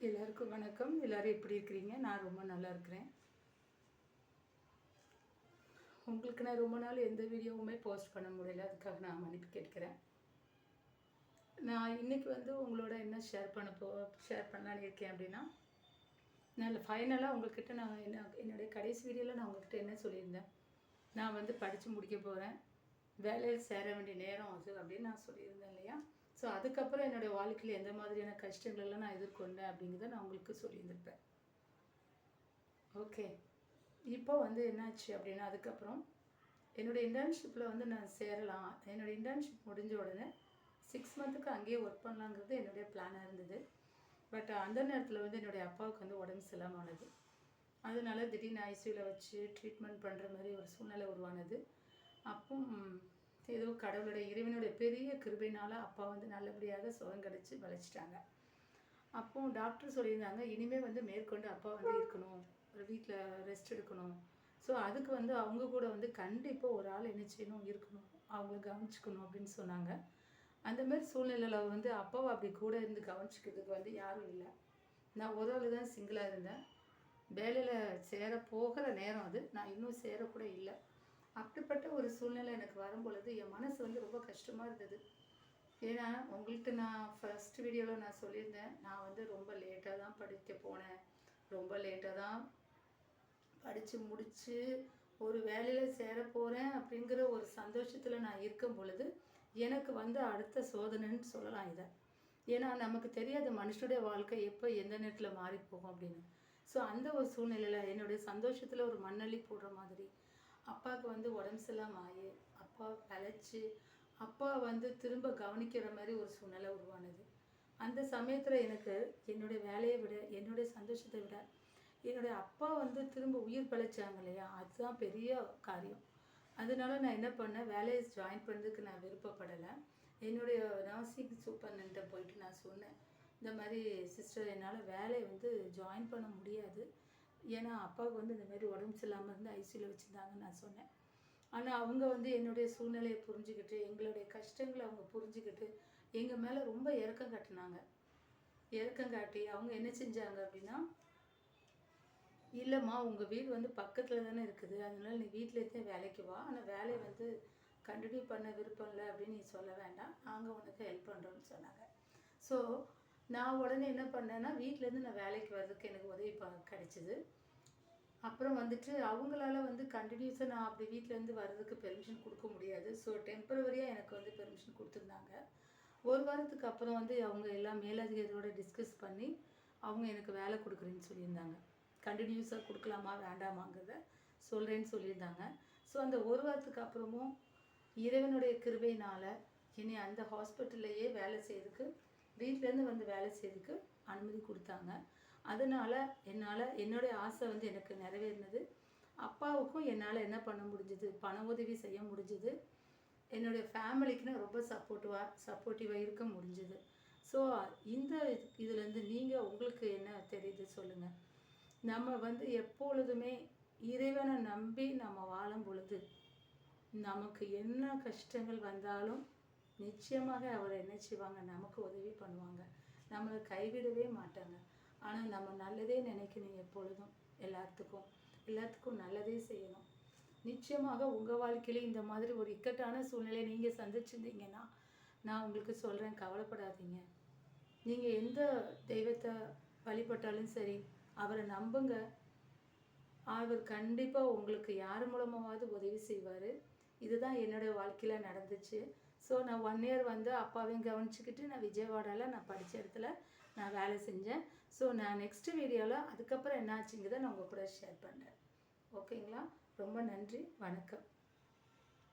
எல்லாருக்கும் வணக்கம். எல்லோரும் எப்படி இருக்கிறீங்க? நான் ரொம்ப நல்லா இருக்கிறேன். உங்களுக்கு நான் ரொம்ப நாள் எந்த வீடியோவுமே போஸ்ட் பண்ண முடியல. அதுக்காக நான் மன்னிப்பு கேட்கிறேன். நான் இன்னைக்கு வந்து உங்களோட என்ன ஷேர் பண்ண போ ஷேர் பண்ணலான்னு இருக்கேன் அப்படின்னா நான் ஃபைனலாக உங்கள்கிட்ட நான் என்ன என்னுடைய கடைசி வீடியோவில் நான் உங்கள்கிட்ட என்ன சொல்லியிருந்தேன்? நான் வந்து படித்து முடிக்க போகிறேன் வேலையில் சேர வேண்டிய நேரம் அது அப்படின்னு நான் சொல்லியிருந்தேன் இல்லையா? ஸோ அதுக்கப்புறம் என்னுடைய வாழ்க்கையில் எந்த மாதிரியான கஷ்டங்களெல்லாம் நான் எதிர்கொண்டேன் அப்படிங்கிறத நான் உங்களுக்கு சொல்லியிருந்திருப்பேன். ஓகே இப்போ வந்து என்னாச்சு அப்படின்னா அதுக்கப்புறம் என்னுடைய இன்டர்ன்ஷிப்பில் வந்து நான் சேரலாம். என்னோடய இன்டர்ன்ஷிப் முடிஞ்ச உடனே சிக்ஸ் மந்த்துக்கு அங்கேயே ஒர்க் பண்ணலாங்கிறது என்னுடைய பிளானாக இருந்தது. பட் அந்த நேரத்தில் வந்து என்னுடைய அப்பாவுக்கு வந்து உடம்பு சரியில்லாமனது அதனால திடீர்னு ஐசியூவில் வச்சு ட்ரீட்மெண்ட் பண்ணுற மாதிரி ஒரு சூழ்நிலை உருவானது. அப்போ ஏதோ கடவுளுடைய இறைவனுடைய பெரிய கிருபைனால் அப்பா வந்து நல்லபடியாக சுகம் கிடச்சி வளைச்சிட்டாங்க அப்போ டாக்டர் சொல்லியிருந்தாங்க இனிமேல் வந்து மேற்கொண்டு அப்பா வந்து இருக்கணும் ஒரு வீட்டில் ரெஸ்ட் எடுக்கணும். ஸோ அதுக்கு வந்து அவங்க கூட வந்து கண்டிப்பாக ஒரு ஆள் என்ன செய்யணும் இருக்கணும் அவங்கள கவனிச்சுக்கணும் அப்படின்னு சொன்னாங்க. அந்த மாதிரி சூழ்நிலையில் வந்து அப்பாவை அப்படி கூட இருந்து கவனிச்சிக்கிறதுக்கு வந்து யாரும் இல்லை. நான் ஒரு ஆள் தான் சிங்கிளாக இருந்தேன். வேலையில் சேர போகிற நேரம் அது. நான் இன்னும் சேரக்கூட இல்லை. அப்படிப்பட்ட ஒரு சூழ்நிலை எனக்கு வரும் பொழுது என் மனசு வந்து ரொம்ப கஷ்டமாக இருந்தது. ஏன்னா உங்கள்கிட்ட நான் ஃபர்ஸ்ட் வீடியோவில் நான் சொல்லியிருந்தேன் நான் வந்து ரொம்ப லேட்டாக தான் படிக்க போனேன். ரொம்ப லேட்டாக தான் படித்து முடித்து ஒரு வேலையில் சேர போகிறேன் அப்படிங்கிற ஒரு சந்தோஷத்தில் நான் இருக்கும் பொழுது எனக்கு வந்து அடுத்த சோதனைன்னு சொல்லலாம் இதை. ஏன்னா நமக்கு தெரியாத மனுஷனுடைய வாழ்க்கை எப்போ எந்த நேரத்தில் மாறி போகும் அப்படின்னு. ஸோ அந்த ஒரு சூழ்நிலையில் என்னுடைய சந்தோஷத்தில் ஒரு மண்ணள்ளி போடுற மாதிரி அப்பாவுக்கு வந்து உடம்பு சரியில்லாம ஆகி அப்பா பழைச்சி அப்பா வந்து திரும்ப கவனிக்கிற மாதிரி ஒரு சூழ்நிலை உருவானது. அந்த சமயத்தில் எனக்கு என்னுடைய வேலையை விட என்னுடைய சந்தோஷத்தை விட என்னுடைய அப்பா வந்து திரும்ப உயிர் பிழைச்சாங்க இல்லையா? அதுதான் பெரிய காரியம். அதனால நான் என்ன பண்ணேன் வேலையை ஜாயின் பண்ணுறதுக்கு நான் விருப்பப்படலை. என்னுடைய நர்சிங் சூப்பர்னன்ட்ட போயிட்டு நான் சொன்னேன் இந்த மாதிரி சிஸ்டர் என்னால் வேலையை வந்து ஜாயின் பண்ண முடியாது. ஏன்னா அப்பாவுக்கு வந்து இந்த மாதிரி உடம்பு சரியில்லாமல் இருந்து ஐசியூவில் வச்சுருந்தாங்கன்னு நான் சொன்னேன். ஆனால் அவங்க வந்து என்னுடைய சூழ்நிலையை புரிஞ்சுக்கிட்டு எங்களுடைய கஷ்டங்களை அவங்க புரிஞ்சுக்கிட்டு எங்கள் மேலே ரொம்ப இறக்கம் காட்டினாங்க. இறக்கம் காட்டி அவங்க என்ன செஞ்சாங்க அப்படின்னா இல்லைம்மா உங்கள் வீடு வந்து பக்கத்தில் தானே இருக்குது. அதனால நீ வீட்டிலேருந்தே வேலைக்கு வா. ஆனால் வேலையை வந்து கண்டினியூ பண்ண விருப்பம் இல்லை அப்படின்னு நீ சொல்ல வேண்டாம். நாங்கள் உனக்கு ஹெல்ப் பண்ணுறோம்னு சொன்னாங்க. ஸோ நான் உடனே என்ன பண்ணேன்னா வீட்டிலேருந்து நான் வேலைக்கு வர்றதுக்கு எனக்கு உதவி ப கிடைச்சிது. அப்புறம் வந்துட்டு அவங்களால வந்து கண்டினியூஸாக நான் அப்படி வீட்டிலேருந்து வர்றதுக்கு பெர்மிஷன் கொடுக்க முடியாது. ஸோ டெம்பரவரியாக எனக்கு வந்து பெர்மிஷன் கொடுத்துருந்தாங்க. ஒரு வாரத்துக்கு அப்புறம் வந்து அவங்க எல்லாம் மேலதிகாரியோட டிஸ்கஸ் பண்ணி அவங்க எனக்கு வேலை கொடுக்குறேன்னு சொல்லியிருந்தாங்க. கண்டினியூஸாக கொடுக்கலாமா வேண்டாமாங்கிறத சொல்கிறேன்னு சொல்லியிருந்தாங்க. ஸோ அந்த ஒரு வாரத்துக்கு அப்புறமும் இறைவனுடைய கிருபையினால் இனி அந்த ஹாஸ்பிட்டல்லையே வேலை செய்யறதுக்கு வீட்டிலேருந்து வந்து வேலை செய்யறதுக்கு அனுமதி கொடுத்தாங்க. அதனால் என்னால் என்னுடைய ஆசை வந்து எனக்கு நிறைவேறினது. அப்பாவுக்கும் என்னால் என்ன பண்ண முடிஞ்சுது? பண உதவி செய்ய முடிஞ்சுது. என்னுடைய ஃபேமிலிக்குன்னு ரொம்ப சப்போர்ட்டிவாக சப்போர்ட்டிவாக இருக்க முடிஞ்சுது. ஸோ இந்த இதுலேருந்து நீங்கள் உங்களுக்கு என்ன தெரியுது சொல்லுங்கள் நம்ம வந்து எப்பொழுதுமே இறைவனை நம்பி நம்ம வாழும் பொழுது நமக்கு என்ன கஷ்டங்கள் வந்தாலும் நிச்சயமாக அவர் என்ன செய்வாங்க? நமக்கு உதவி பண்ணுவாங்க. நம்மளை கைவிடவே மாட்டாங்க. ஆனால் நம்ம நல்லதே நினைக்கணும் எப்பொழுதும் எல்லாத்துக்கும். எல்லாத்துக்கும் நல்லதே செய்யணும். நிச்சயமாக உங்கள் வாழ்க்கையில இந்த மாதிரி ஒரு இக்கட்டான சூழ்நிலையை நீங்கள் சந்திச்சிருந்தீங்கன்னா நான் உங்களுக்கு சொல்கிறேன் கவலைப்படாதீங்க. நீங்கள் எந்த தெய்வத்தை வழிபட்டாலும் சரி அவரை நம்புங்க. அவர் கண்டிப்பாக உங்களுக்கு யார் மூலமாவது உதவி செய்வார். இதுதான் என்னோடய வாழ்க்கையில் நடந்துச்சு. ஸோ நான் ஒன் இயர் வந்து அப்பாவையும் கவனிச்சிக்கிட்டு நான் விஜயவாடாவில் நான் படித்த இடத்துல நான் வேலை செஞ்சேன். ஸோ நான் நெக்ஸ்ட்டு வீடியோவில் அதுக்கப்புறம் என்னாச்சுங்கிறத நான் உங்கள் கூட ஷேர் பண்ணுறேன் ஓகேங்களா ரொம்ப நன்றி. வணக்கம்.